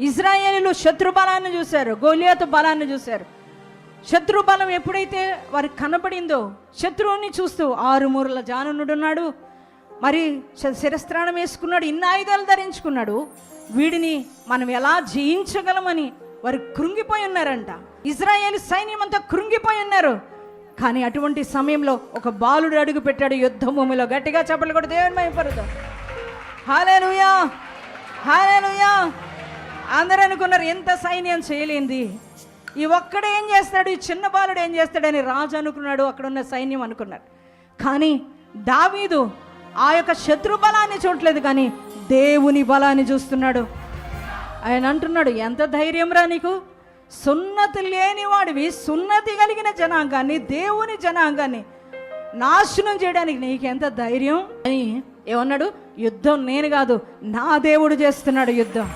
ఇజ్రాయేలీలు శత్రు బలాన్ని చూశారు గోలియాతు బలాన్ని చూశారు. శత్రు బలం ఎప్పుడైతే వారికి కనపడిందో శత్రువుని చూస్తూ ఆరు మూరల జానునుడున్నాడు మరి శ- శిరస్త్రాణం వేసుకున్నాడు ఇన్ని ఆయుధాలు ధరించుకున్నాడు. వీడిని మనం ఎలా జయించగలమని వారు కృంగిపోయి ఉన్నారంట. ఇజ్రాయేల్ సైన్యం అంతా కృంగిపోయి ఉన్నారు. కానీ అటువంటి సమయంలో ఒక బాలుడు అడుగు పెట్టాడు యుద్ధ భూమిలో. గట్టిగా చెప్పలు కూడా దేవుని మైపరుతాం హాలేలుయా! హాలేలుయా! అందరూ అనుకున్నారు ఎంత సైన్యం చేయలేంది? ఈ ఒక్కడే ఏం చేస్తాడు? ఈ చిన్న బాలుడు ఏం చేస్తాడని రాజు అనుకున్నాడు అక్కడ ఉన్న సైన్యం అనుకున్నాడు కానీ దావీదు ఆ యొక్క శత్రు బలాన్ని చూడట్లేదు కానీ దేవుని బలాన్ని చూస్తున్నాడు. ఆయన అంటున్నాడు ఎంత ధైర్యం రా నీకు? సున్నతి లేనివాడివి సున్నతి కలిగిన జనాంగాన్ని దేవుని జనాంగాన్ని నాశనం చేయడానికి నీకు ఎంత ధైర్యం? అని ఏమన్నాడు యుద్ధం నేను కాదు నా దేవుడు చేస్తున్నాడు యుద్ధం.